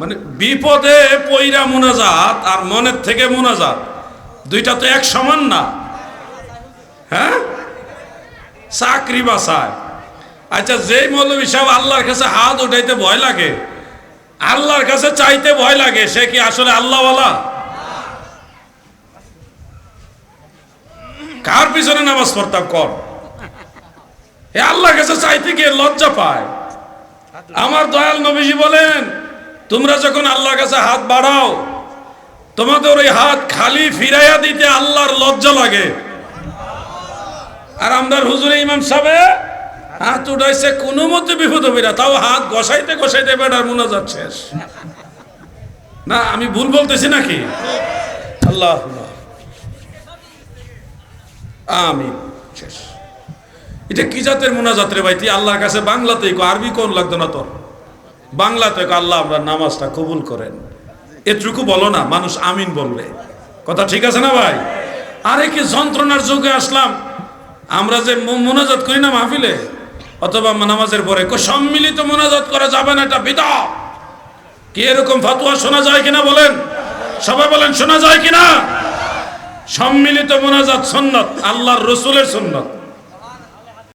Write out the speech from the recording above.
মানে বিপদে পইরা মোনাজাত আর মনের থেকে মোনাজাত, দুইটা তো এক সমান না। হ্যাঁ? চাকরি বাসায়। আচ্ছা যেই মৌলবী সাহেব আল্লাহর কাছে হাত উঠাইতে ভয় লাগে, আল্লাহর কাছে চাইতে ভয় লাগে, সে কি আসলে আল্লাহওয়ালা? কার পিছনে নামাজ পড়তাম কর? এ আল্লাহর কাছে চাইতে গিয়ে লজ্জা পায়। আমার দয়াল নবীজি বলেন তোমরা যখন আল্লাহর কাছে হাত বাড়াও, তোমাদের ওই হাত খালি ফিরাইয়া দিতে আল্লাহর লজ্জা লাগে। আর আমদার হুজুরে ইমাম সাহেব, হাত উঠাইছে কোনো মতে বিপদ হবে না, তাও হাত গসাইতে গসাইতে বেটার মোনাজাত শেষ। না, আমি ভুল বলতেছি নাকি? আল্লাহ আমি শেষ। এটা কি জাতের মোনাজাত রে ভাই? তুই আল্লাহর কাছে বাংলাতেই আরবি কোন লাগতো না তোর? বাংলাতে কো আল্লাহ আমরা নামাজটা কবুল করেন। এটুকু বলো না, মানুষ আমিন বলবে। কথা ঠিক আছে না ভাই? আরে কি যন্ত্রণার যুগে আসলাম, আমরা যে মোনাজাত করি না মাহফিলে, অথবা নামাজের পরে সম্মিলিত মোনাজাত করা যাবে না, এটা বিদা কি এরকম ফাতুয়া শোনা যায় কিনা বলেন? সবাই বলেন, শোনা যায় কিনা? সম্মিলিত মোনাজাত সন্ন্যত আল্লাহর রসুলের সন্ন্যত